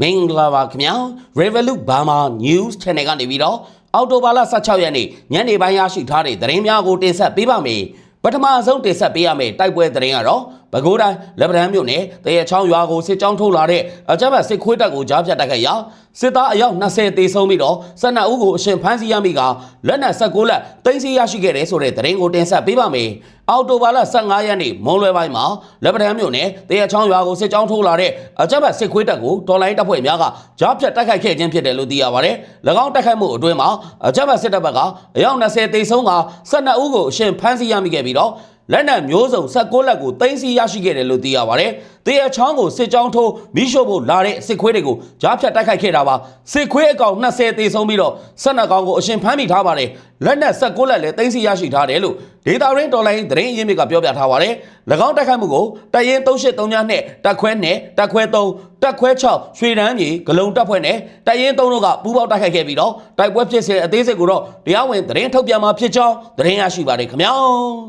မင်္ဂလာပါခင်ဗျာ Revolut Burma News Channel ကနေပြီးတော့အော်တိုဘာလ16ရက်နေ့ညနေပိုင်းရရှိထားတဲ့သတင်းများကိုတင်ဆက်ပေးပါမယ်ပထမဆုံးတင်ဆက်ပေးရမယ့်တိုက်ပွဲသတင်းကတော့ ပဲခူးတိုင်းလက်ပံမြို့နယ်တရချောင်းရွာကိုစစ်ကြောင်းထုတ်လာတဲ့အကြမ်းဖက်စစ်ခွေးတပ်ကိုကြားဖြတ်တိုက်ခိုက်ရာစစ်သားအယောက်20တေဆုံးပြီးတော့12ဦးကိုအရှင်ဖမ်းဆီးရမိကလက်နက်16လက်သိမ်းဆည်းရရှိခဲ့တယ်ဆိုတဲ့သတင်းကိုတင်ဆက်ပေးပါမယ်အော်တိုဘာလ15ရက်နေ့မွန်လွယ်ပိုင်းမှာလက်ပံမြို့နယ်တရချောင်းရွာကိုစစ်ကြောင်းထုတ်လာတဲ့အကြမ်းဖက်စစ်ခွေးတပ်ကိုတော်လိုင်းတပ်ဖွဲ့များကကြားဖြတ်တိုက်ခိုက်ခဲ့ခြင်းဖြစ်တယ်လို့သိရပါတယ်၎င်းတိုက်ခိုက်မှုအတွင်းမှာအကြမ်းဖက်စစ်တပ်ဘက်ကအယောက်20တေဆုံးက12ဦးကိုအရှင်ဖမ်းဆီးရမိခဲ့ပြီးတော့ လက်နက်မျိုးစုံ16လက်ကိုတင်စီရရှိခဲ့တယ်လို့သိရပါတယ်။တေရချောင်းကိုစစ်ကြောင်းထိုးမိရှို့ဖို့လာတဲ့စစ်ခွေးတွေကိုကြားဖြတ်တိုက်ခိုက်ခဲ့တာပါ။စစ်ခွေးအကောင်20တေဆုံးပြီးတော့12ကောင်ကိုအရှင်ဖမ်းမိထားပါတယ်။လက်နက်16လက်လည်းတင်စီရရှိထားတယ်လို့ဒေတာရင်းတော်လိုင်းသတင်းအရင်းမြစ်ကပြောပြထားပါတယ်။၎င်းတိုက်ခိုက်မှုကိုတရင်383နဲ့တက်ခွဲနဲ့တက်ခွဲ3တက်ခွဲ6ရွှေတန်းမြေဂလုံတပ်ဖွဲ့နဲ့တရင်3တို့ကပူးပေါင်းတိုက်ခိုက်ခဲ့ပြီးတော့တိုက်ပွဲဖြစ်စေအသေးစိတ်ကိုတော့တရားဝင်သတင်းထုတ်ပြန်မှာဖြစ်ကြောင်းသတင်းရရှိပါတယ်ခင်ဗျာ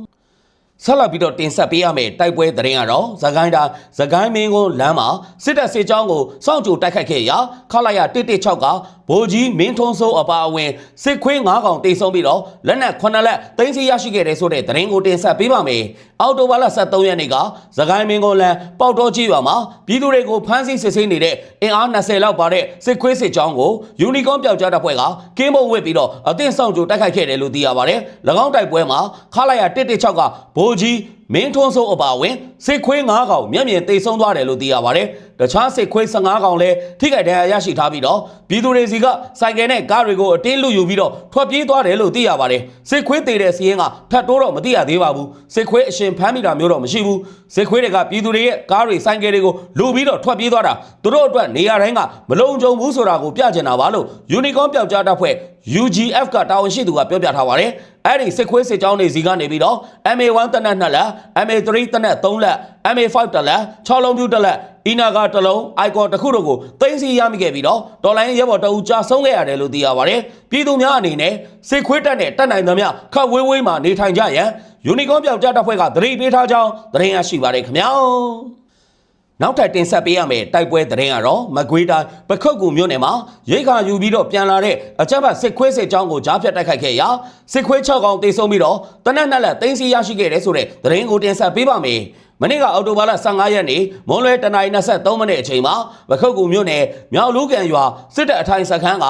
။ ဆက်လက်ပြီးတော့တင်ဆက်ပေးရမယ့်တိုက်ပွဲသတင်းကတော့သခိုင်းတာသခိုင်းမင်းကုန်းလမ်းမှာစစ်တပ်စစ်ကြောင်းကိုစောင့်ကြိုတိုက်ခိုက်ခဲ့ရာခလာရ116ကဗိုလ်ကြီးမင်းထွန်းစိုးအပါအဝင်စစ်ခွေး9កောင်တိတ်ဆုံးပြီးတော့လက်နက်9လက်တင်းစီရရှိခဲ့တယ်ဆိုတဲ့သတင်းကိုတင်ဆက်ပေးပါမယ်။အော်တိုဘာလ23ရက်နေ့ကသခိုင်းမင်းကုန်းလမ်းပေါက်တော်ကြီးရွာမှာပြည်သူတွေကိုဖမ်းဆီးစစ်ဆေးနေတဲ့အင်အား20လောက်ပါတဲ့စစ်ခွေးစစ်ကြောင်းကိုယူနီကောင်းပျောက်ကြားတပ်ဖွဲ့ကကင်းမုံဝစ်ပြီးတော့အသင်းဆောင်ကြိုတိုက်ခိုက်ခဲ့တယ်လို့သိရပါတယ်။၎င်းတိုက်ပွဲမှာခလာရ116ကဗိုလ်ကြီးမင်းထွန်းစိုးအပါအဝင်စစ်ခွေး9កောင်မျက်မြင်တိတ်ဆုံးသွားတယ်လို့သိရပါတယ်။တခြားစစ်ခွေး15កောင်လည်းထိခိုက်ဒဏ်ရာရရှိထားပြီးတော့ပြည်သူတွေစီကစိုက်ကယ်နဲ့ကားတွေကိုအတင်းလူယူပြီးတော့ထွက်ပြေးသွားတယ်လို့သိရပါတယ်။စစ်ခွေးတေတဲ့စီးရင်ကထပ်တိုးတော့မသိရသေးပါဘူး။စစ်ခွေးအရှင်ဖမ်းမိတာမျိုးတော့မရှိဘူး။စစ်ခွေးတွေကပြည်သူတွေရဲ့ကားတွေစိုက်ကယ်တွေကိုလူပြီးတော့ထွက်ပြေးသွားတာသူတို့အတွက်နေရာတိုင်းကမလုံခြုံဘူးဆိုတာကိုပြချင်တာပါလို့ယူနီကောင်းပျောက်ကြားတပ်ဖွဲ့ UGF ကတာဝန်ရှိသူကပြောပြထားပါတယ်။အဲ့ဒီစစ်ခွေးစစ်ကြောင်းတွေစီကနေပြီးတော့ MA1 တနက်2လက် MA3 တနက်3လက် MA5 တလက်6လုံးပြူတလက်အီနာကတလုံး icon တစ်ခုတို့ကိုတင်စီရမိခဲ့ပြီးတော့ဒေါ်လာရင်းရဲဘော်တအူကြာဆုံးခဲ့ရတယ်လို့သိရပါတယ်။ပြည်သူများအနေနဲ့စစ်ခွေးတက်နဲ့တက်နိုင်သမျှခတ်ဝေးဝေးမှာနေထိုင်ကြရန်ယူနီကောင်းပြောက်ကြားတပ်ဖွဲ့ကသတိပေးထားကြောင်းသတင်းရရှိပါတယ်ခင်ဗျာ။ နောက်ထပ်တင်ဆက်ပေးရမယ့်တိုက်ပွဲသတင်းကတော့မကွေးတိုင်းပခုတ်ကူမြို့နယ်မှာရိတ်ခါယူပြီးတော့ပြန်လာတဲ့အကြမ်းဖက်စစ်ခွေးစစ်ကြောင်းကိုကြားဖြတ်တိုက်ခိုက်ခဲ့ရာစစ်ခွေး6កောင်တေဆုံးပြီးတော့တနက်နှစ်လက်တင်းစီရရှိခဲ့တဲ့ဆိုတဲ့သတင်းကိုတင်ဆက်ပေးပါမယ်။မနေ့ကအောက်တိုဘာလ15ရက်နေ့မွန်လွဲတနင်္လာ23မိနစ်အချိန်မှာပခုတ်ကူမြို့နယ်မြောက်လူကန်ရွာစစ်တပ်အထိုင်စခန်းက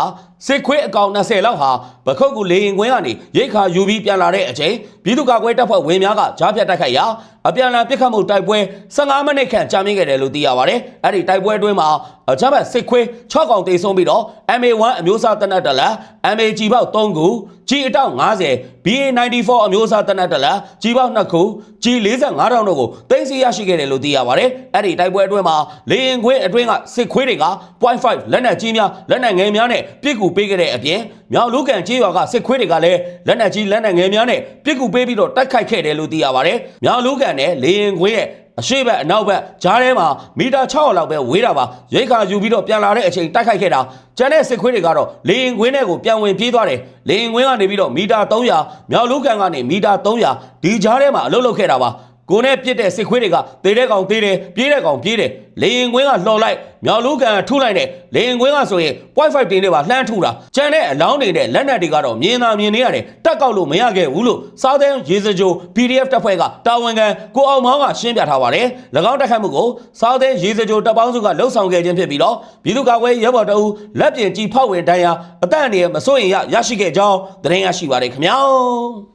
စစ်ခွေးအကောင်20လောက်ဟာပခုတ်ကူလေရင်ကွင်းကနေရိတ်ခါယူပြီးပြန်လာတဲ့အချိန်ပြည်သူ့ကာကွယ်တပ်ဖွဲ့ဝင်များကကြားဖြတ်တိုက်ခိုက်ရာအပြန်အလှန်ပစ်ခတ်မှုတိုက်ပွဲ15မိနစ်ခန့်ကြာမြင့်ခဲ့တယ်လို့သိရပါတယ်။အဲ့ဒီတိုက်ပွဲအတွင်းမှာအကြမ်းဖက်စစ်ခွေး6កောင်တေဆုံးပြီးတော့ MA1 အမျိုးအစားတနက်တလက် MAG ပေါက်3ခုကြီးအတောက်90 BA94 အမျိုးအစားတနက်တလက်ကြီးပေါက်2ခုကြီး45တောင်တို့ကိုတင်စီရရှိခဲ့တယ်လို့သိရပါတယ်။အဲ့ဒီတိုက်ပွဲအတွင်းမှာလေရင်ခွေးအတွင်းကစစ်ခွေးတွေက0.5လက်နက်ကြီးများလက်နက်ငယ်များနဲ့ပြစ်ကူပေးခဲ့တဲ့အပြင်မြောက်လူကန်ကြီးရွာကစစ်ခွေးတွေကလည်းလက်နက်ကြီးလက်နက်ငယ်များနဲ့ပြစ်ကူပေးပြီးတော့တိုက်ခိုက်ခဲ့တယ်လို့သိရပါတယ်။မြောက်လူကန်နဲ့လေရင်ခွေးရဲ့အရှိတ်ဘက်အနောက်ဘက်ဂျားထဲမှာမီတာ600လောက်ပဲဝေးတာပါရိတ်ခါယူပြီးတော့ပြန်လာတဲ့အချိန်တိုက်ခိုက်ခဲ့တာကျန်တဲ့စစ်ခွေးတွေကတော့လေရင်ခွင်းထဲကိုပြန်ဝင်ပြေးသွားတယ်လေရင်ခွင်းကနေပြီးတော့မီတာ300မြောက်လူကန်ကနေမီတာ300ဒီဂျားထဲမှာအလုပ်လုပ်ခဲ့တာပါ ကိုနဲ့ပြစ်တဲ့စစ်ခွေးတွေကတေတဲ့ကောင်တေးတယ်ပြေးတဲ့ကောင်ပြေးတယ်လေရင်ခွင်းကလှော်လိုက်မြောက်လူကန်ကထုလိုက်တယ်လေရင်ခွင်းကဆိုရင် .5 တင်တွေပါလှမ်းထုတာကျန်တဲ့အလောင်းတွေနဲ့လက်နက်တွေကတော့မြင်သာမြင်နေရတယ်တက်ကောက်လို့မရခဲ့ဘူးလို့စားတဲ့ရေစကြို PDF တပ်ဖွဲ့ကတာဝန်ခံကိုအောင်မောင်းကရှင်းပြထားပါတယ်၎င်းတက်ခတ်မှုကိုစားတဲ့ရေစကြိုတပ်ပေါင်းစုကလှုပ်ဆောင်ခဲ့ခြင်းဖြစ်ပြီးတော့ပြည်သူ့ကာကွယ်ရဲဘော်တအူလက်ပြင်ကြီးဖောက်ဝင်တိုင်းရာအတန့်အနေနဲ့မစိုးရင်ရရရှိခဲ့ကြောင်းသတင်းရရှိပါတယ်ခင်ဗျာ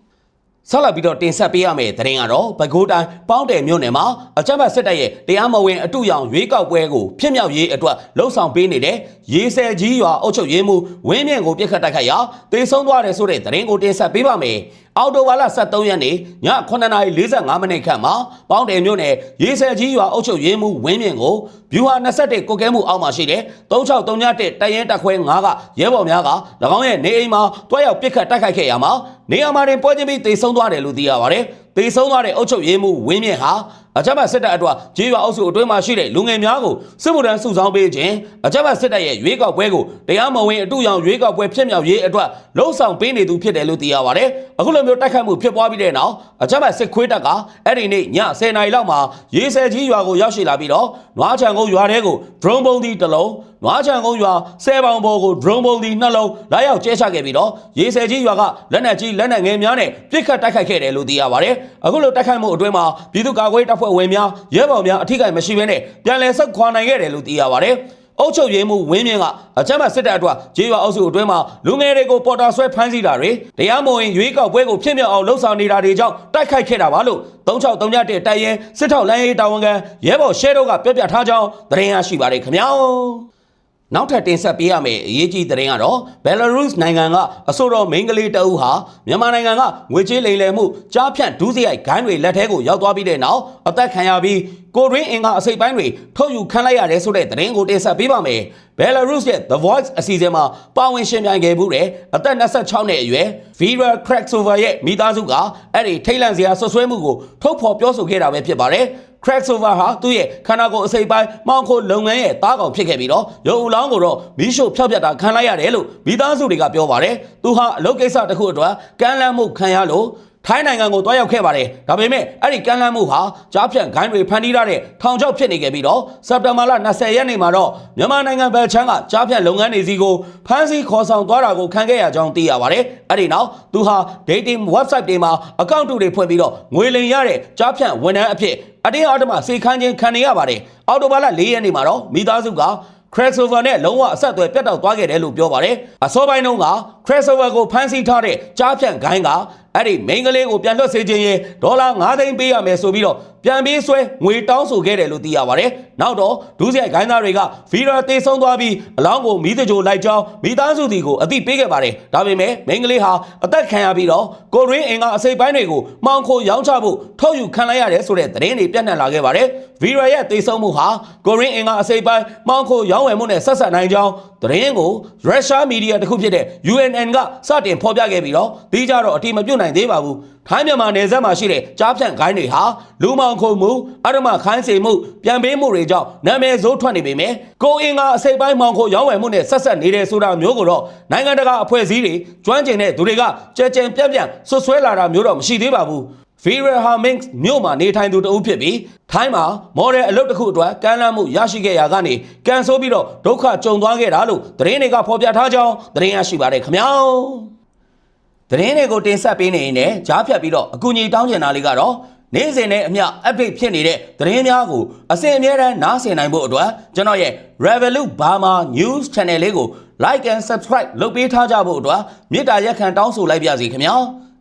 ဆက်လက်ပြီးတော့တင်ဆက်ပေးရမယ့်သတင်းကတော့ပဲခူးတိုင်းပေါင်းတယ်မြို့နယ်မှာအကြမ်းဖက်စစ်တပ်ရဲ့တရားမဝင်အတူရောင်ရွေးကောက်ပွဲကိုဖြစ်မြောက်ရေးအတွက်လှုံ့ဆော်ပေးနေတဲ့ရေဆယ်ကြီးရွာအုပ်ချုပ်ရေးမှူးဝင်းမြင့်ကိုပြစ်ခတ်တိုက်ခိုက်ရာတေဆုံးသွားတယ်ဆိုတဲ့သတင်းကိုတင်ဆက်ပေးပါမယ်။ အော်တိုဝါလာ73ရက်နေ့ည9:45မိနစ်ခန့်မှာပေါင်းတယ်မြို့နယ်ရေဆယ်ကြီးရွာအုပ်ချုပ်ရေးမှူးဝင်းမြင့်ကိုဗျူဟာ21ကိုကဲမှုအောက်မှာရှိတဲ့3631တရင်တက်ခွဲ9ကရဲဘော်များက၎င်းရဲ့နေအိမ်မှာတွားရောက်ပြစ်ခတ်တိုက်ခိုက်ခဲ့ရမှာနေရာမှာတင်ပွဲချင်းပြီးတေဆုံးသွားတယ်လို့သိရပါတယ်။တေဆုံးသွားတဲ့အုပ်ချုပ်ရေးမှူးဝင်းမြင့်ဟာ အကြမ်းဖက်စစ်တပ်အတွက်ဂျေးရွာအုပ်စုအတွင်းမှာရှိတဲ့လူငယ်များကိုစစ်မှုထမ်းစုဆောင်းပေးခြင်းအကြမ်းဖက်စစ်တပ်ရဲ့ရွေးကောက်ပွဲကိုတရားမဝင်အတူရောင်ရွေးကောက်ပွဲဖြစ်မြောက်ရေးအတွက်လှုံ့ဆော်ပေးနေသူဖြစ်တယ်လို့သိရပါတယ်။အခုလိုမျိုးတိုက်ခိုက်မှုဖြစ်ပွားပြီးတဲ့နောက်အကြမ်းဖက်စစ်ခွေးတပ်ကအဲ့ဒီနေ့ည10:00နာရီလောက်မှာရေးဆယ်ကြီးရွာကိုရောက်ရှိလာပြီးတော့နွားချံကုန်းရွာထဲကို drone ပုံးသီးတစ်လုံးနွားချံကုန်းရွာဆဲပေါင်ပေါ်ကို drone ပုံဒီနှလုံးလာရောက်ကျဲချခဲ့ပြီးတော့ရေဆယ်ကြီးရွာကလက်နက်ကြီးလက်နက်ငယ်များနဲ့ပြစ်ခတ်တိုက်ခိုက်ခဲ့တယ်လို့သိရပါတယ်အခုလိုတိုက်ခိုက်မှုအတွင်းမှာပြည်သူ့ကာကွယ်ရေးတပ်ဖွဲ့ဝင်များရဲဘော်များအထိကိမရှိဘဲနဲ့ပြန်လည်ဆက်ခွာနိုင်ခဲ့တယ်လို့သိရပါတယ်အုပ်ချုပ်ရေးမှုဝင်းမြင့်ကအကြမ်းဖက်စစ်တပ်အတွက်ဂျေးရွာအုပ်စုအတွင်းမှာလူငယ်တွေကိုပေါ်တာဆွဲဖမ်းဆီးတာတွေတရားမဝင်ရွေးကောက်ပွဲကိုဖြစ်မြောက်အောင်လှုံ့ဆော်နေတာတွေကြောင့်တိုက်ခိုက်ခဲ့တာပါလို့3631တိုက်ရင်စစ်ထောက်လမ်းရေးတာဝန်ခံရဲဘော်ရှဲတို့ကပြောပြထားကြောင်းသတင်းရရှိပါတယ်ခင်ဗျာ နောက်ထပ်တင်ဆက်ပေးရမယ့်အရေးကြီးသတင်းကတော့ Belarus နိုင်ငံကအဆိုတော်မိန်းကလေးတအုပ်ဟာမြန်မာနိုင်ငံကငွေကြေးလိမ်လည်မှုကြားဖြန့်ဒုစရိုက်ဂိုင်းတွေလက်ထဲကိုရောက်သွားပြီးတဲ့နောက်အသက်ခံရပြီးကိုရင်းအင်ကအစိပ်ပိုင်းတွေထုတ်ယူခံလိုက်ရတယ်ဆိုတဲ့သတင်းကိုတင်ဆက်ပေးပါမယ်။ Belarus ရဲ့ The Voice အစီအစဉ်မှာပါဝင်ရှင်ပြိုင်ခဲ့မှုတဲ့အသက်26နှစ်အရွယ် Vera Kraksova ရဲ့မိသားစုကအဲ့ဒီထိတ်လန့်စရာဆွဆွဲမှုကိုထုတ်ဖော်ပြောဆိုခဲ့တာပဲဖြစ်ပါတယ်။ Cracksover ဟာသူ့ရဲ့ခန္ဓာကိုယ်အစိပ်ပိုင်းမောင်ခိုလုပ်ငန်းရဲ့တားကောင်ဖြစ်ခဲ့ပြီးတော့ရုပ်အလောင်းကိုတော့မီးရှို့ဖျောက်ပြတ်တာခံလိုက်ရတယ်လို့မိသားစုတွေကပြောပါတယ်။သူဟာအလုပ်ကိစ္စတစ်ခုအတွက်ကမ်းလှမ်းမှုခံရလို့ ထိုင်းနိုင်ငံကိုတွားရောက်ခဲ့ပါတယ်။ဒါပေမဲ့အဲ့ဒီကမ်းလှမ်းမှုဟာကြားဖြန့်ဂိုင်းတွေဖန်တီးထားတဲ့ထောင်ချောက်ဖြစ်နေခဲ့ပြီးတော့စက်တင်ဘာလ20ရက်နေ့မှာတော့မြန်မာနိုင်ငံဘယ်ချမ်းကကြားဖြန့်လုပ်ငန်းတွေစီကိုဖမ်းဆီးခေါ်ဆောင်သွားတာကိုခံခဲ့ရကြောင်းသိရပါတယ်။အဲ့ဒီနောက်သူဟာ dating website တွေမှာအကောင့်တူတွေဖွင့်ပြီးတော့ငွေလိမ်ရတဲ့ကြားဖြန့်ဝန်ထမ်းအဖြစ်အတင်းအဓမ္မစေခန်းချင်းခံနေရပါတယ်။အော်တိုဘာလ၄ရက်နေ့မှာတော့မိသားစုက Crossover နဲ့လုံးဝအဆက်အသွယ်ပြတ်တောက်သွားခဲ့တယ်လို့ပြောပါတယ်။အစောပိုင်းတုန်းက Crossover ကိုဖမ်းဆီးထားတဲ့ကြားဖြန့်ဂိုင်းကအဲ့ဒီမိန်းကလေးကိုပြန်လွှတ်စေခြင်းရင်ဒေါ်လာ9သိန်းပေးရမယ်ဆိုပြီးတော့ပြန်ပေးဆွဲငွေတောင်းဆိုခဲ့တယ်လို့သိရပါတယ်။နောက်တော့ဒုစရိုက်ဂိုင်းသားတွေကဗီရာတေဆုံးသွားပြီးအလောင်းကိုမိသကြိုလိုက်ကြောင်းမိသားစုတီကိုအသိပေးခဲ့ပါတယ်။ဒါပေမဲ့မိန်းကလေးဟာအသက်ခံရပြီးတော့ကိုရင်းအင်ကအစိပ်ပိုင်းတွေကိုမှောင်ခိုရောင်းချဖို့ထုတ်ယူခံလိုက်ရတယ်ဆိုတဲ့သတင်းတွေပြန့်နှံ့လာခဲ့ပါတယ်။ဗီရာရဲ့တေဆုံးမှုဟာကိုရင်းအင်ကအစိပ်ပိုင်းမှောင်ခိုရောင်းဝယ်မှုနဲ့ဆက်ဆက်နိုင်ကြောင်းသတင်းကိုရုရှားမီဒီယာတစ်ခုဖြစ်တဲ့ UNN ကစတင်ဖော်ပြခဲ့ပြီးတော့ဒီကြတော့အတိမပြုတ်နိုင်သေးပါဘူး။ထိုင်းမြန်မာနယ်စပ်မှာရှိတဲ့ကြားဖြန့်ဂိုင်းတွေဟာလူမောင်ခုံမှုအရမခိုင်းစေမှုပြန်ပေးမှုတွေကြောင့်နာမည်ဆိုးထွက်နေပေမဲ့ကိုအင်ကအစိပ်ပိုင်းမောင်ခိုရောင်းဝယ်မှုနဲ့ဆက်ဆက်နေတဲ့ဆိုတာမျိုးကိုတော့နိုင်ငံတကာအဖွဲ့အစည်းတွေကျွမ်းကျင်တဲ့သူတွေကကြဲကြဲပြန့်ပြန့်ဆွဆွဲလာတာမျိုးတော့မရှိသေးပါဘူး။ Vera Hamings မြို့မှာနေထိုင်သူတဦးဖြစ်ပြီးထိုင်းမှာမော်ဒယ်အလုပ်တစ်ခုအတွက်ကမ်းလှမ်းမှုရရှိခဲ့ရာကနေကန်ဆိုးပြီးတော့ဒုက္ခကြုံသွားခဲ့တာလို့သတင်းတွေကဖော်ပြထားကြောင်းသတင်းရရှိပါတယ်ခင်ဗျာသတင်းတွေကိုတင်ဆက်ပေးနေရင်လည်းကြားဖြတ်ပြီးတော့အကူအညီတောင်းကျင်တာလေးကတော့နေ့စဉ်နဲ့အမျှ update ဖြစ်နေတဲ့သတင်းများကိုအစဉ်အမြဲတမ်းနားဆင်နိုင်ဖို့အတွက်ကျွန်တော်ရဲ့ Revolut Burma News Channel လေးကို like and subscribe လုပ်ပေးထားကြဖို့အတွက်မေတ္တာရက်ခံတောင်းဆိုလိုက်ပါစီခင်ဗျာ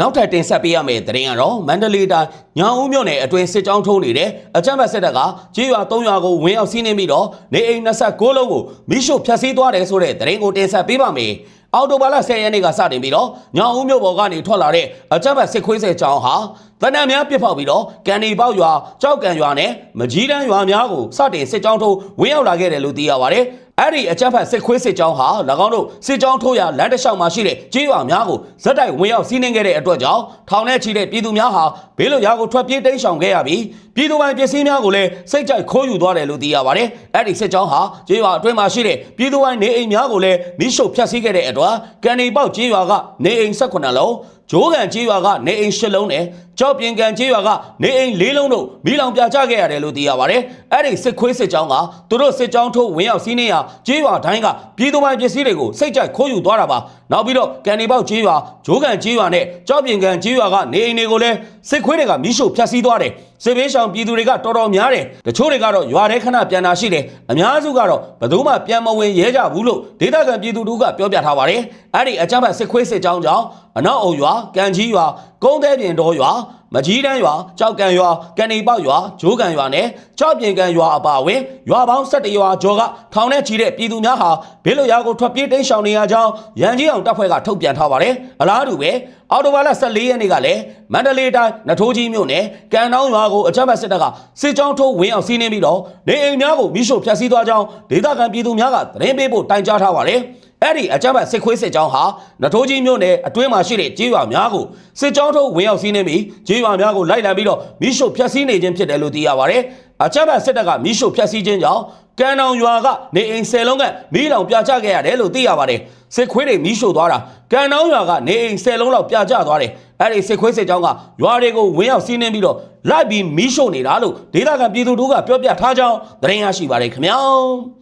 နောက်ထပ်တင်ဆက်ပေးရမယ့်သတင်းကတော့မန္တလေးတိုင်းညောင်ဦးမြို့နယ်အတွင်းစစ်ကြောင်းထိုးနေတဲ့အကြမ်းဖက်စစ်တပ်ကကြေးရွာ၃ရွာကိုဝင်ရောက်စီးနင်းပြီးတော့နေအိမ်26လုံးကိုမိရှုဖျက်ဆီးသွားတယ်ဆိုတဲ့သတင်းကိုတင်ဆက်ပေးပါမယ်။အော်တိုဘာလ10ရက်နေ့ကစတင်ပြီးတော့ညောင်ဦးမြို့ပေါ်ကနေထွက်လာတဲ့အကြမ်းဖက်စစ်ခွေးဆယ်ကြောင်းဟာတနံများပြစ်ဖောက်ပြီးတော့ကန်ဒီပေါက်ရွာကြောက်ကံရွာနဲ့မကြီးတန်းရွာများကိုစတင်စစ်ကြောင်းထိုးဝင်ရောက်လာခဲ့တယ်လို့သိရပါတယ်။ အဲ့ဒီအကြမ်းဖက်စစ်ခွေးစစ်ကြောင်းဟာ၎င်းတို့စစ်ကြောင်းထိုးရာလမ်းတစ်လျှောက်မှာရှိတဲ့ကြေးရွာများကိုဇက်တိုက်ဝင်ရောက်စီးနင်းခဲ့တဲ့အတွက်ကြောင့်ထောင်ထဲချီတဲ့ပြည်သူများဟာဘေးလွတ်ရာကိုထွက်ပြေးတိမ်းရှောင်ခဲ့ရပြီးပြည်သူပိုင်ပစ္စည်းများကိုလည်းစိတ်ကြိုက်ခိုးယူသွားတယ်လို့သိရပါတယ်။အဲ့ဒီစစ်ကြောင်းဟာကြေးရွာအတွင်းမှာရှိတဲ့ပြည်သူပိုင်နေအိမ်များကိုလည်းမိရှုဖျက်ဆီးခဲ့တဲ့အတွက်ကန်ဒီပေါက်ကြေးရွာကနေအိမ်18လုံးဂျိုးကန်ကြေးရွာကနေအိမ်၈လုံးနဲ့ကြောက်ပြင်ကန်ကြေးရွာကနေအိမ်၄လုံးတို့မိလောင်ပြကြခဲ့ရတယ်လို့သိရပါတယ်။အဲ့ဒီစစ်ခွေးစစ်ကြောင်းကသူတို့စစ်ကြောင်းထိုးဝင်ရောက်စီးနှင်းရာကြေးရွာတိုင်းကပြည်သူပိုင်ပစ္စည်းတွေကိုစိတ်ကြိုက်ခိုးယူသွားတာပါ။နောက်ပြီးတော့ကန်ဒီပေါက်ကြေးရွာဂျိုးကန်ကြေးရွာနဲ့ကြောက်ပြင်ကန်ကြေးရွာကနေအိမ်တွေကိုလည်းစစ်ခွေးတွေကမိရှုဖျက်ဆီးသွားတယ်။စစ်ဘေးရှောင်ပြည်သူတွေကတော်တော်များတယ်။တချို့တွေကတော့ရွာထဲခဏပြန်လာရှိတယ်။အများစုကတော့ဘယ်သူမှပြန်မဝင်ရဲကြဘူးလို့ဒေသခံပြည်သူတို့ကပြောပြထားပါတယ်။အဲ့ဒီအကြမ်းဖက်စစ်ခွေးစစ်ကြောင်းကြောင့်အနောက်အုံရွာကံကြီးရွာ ကုန်းသေးပြင်တော်ရွာမကြီးတန်းရွာကြောက်ကံရွာကန်ဒီပေါက်ရွာဂျိုးကန်ရွာနဲ့ကြောက်ပြင်ကန်ရွာအပါအဝင်ရွာပေါင်း17ရွာကျော်ကထောင်ထဲချီတဲ့ပြည်သူများဟာဘေးလွတ်ရာကိုထွက်ပြေးတိမ်းရှောင်နေရကြောင်းရန်ကြီးအောင်တပ်ဖွဲ့ကထုတ်ပြန်ထားပါတယ်အလားတူပဲအော်တိုဘာလ14ရက်နေ့ကလည်းမန္တလေးတိုင်းနထိုးကြီးမြို့နယ်ကံတောင်းရွာကိုအကြမ်းဖက်စစ်တပ်ကစစ်ကြောင်းထိုးဝင်အောင်စီးနင်းပြီးတော့နေအိမ်များကိုမိရှို့ဖျက်ဆီးသွားကြောင်းဒေသခံပြည်သူများကသတင်းပေးဖို့တိုင်ကြားထားပါတယ် အဲ့ဒီအကြမ်းဖက်စစ်ခွေးစစ်ကြောင်းဟာနထိုးကြီးမြို့နယ်အတွင်းမှာရှိတဲ့ကြေးရွာများကိုစစ်ကြောင်းထုတ်ဝင်ရောက်စီးနှင်းပြီးကြေးရွာများကိုလိုက်လံပြီးတော့မိရှုဖျက်ဆီးနေခြင်းဖြစ်တယ်လို့သိရပါတယ်။အကြမ်းဖက်စစ်တပ်ကမိရှုဖျက်ဆီးခြင်းကြောင့်ကမ်းတောင်ရွာကနေအိမ်ဆယ်လုံးကမီးလောင်ပြချခဲ့ရတယ်လို့သိရပါတယ်။စစ်ခွေးတွေမိရှုသွားတာကမ်းတောင်ရွာကနေအိမ်ဆယ်လုံးလောက်ပြချသွားတယ်။အဲ့ဒီစစ်ခွေးစစ်ကြောင်းကရွာတွေကိုဝင်ရောက်စီးနှင်းပြီးတော့လိုက်ပြီးမိရှုနေတာလို့ဒေသခံပြည်သူတို့ကပြောပြထားကြောင်းသတင်းရရှိပါတယ်ခင်ဗျာ။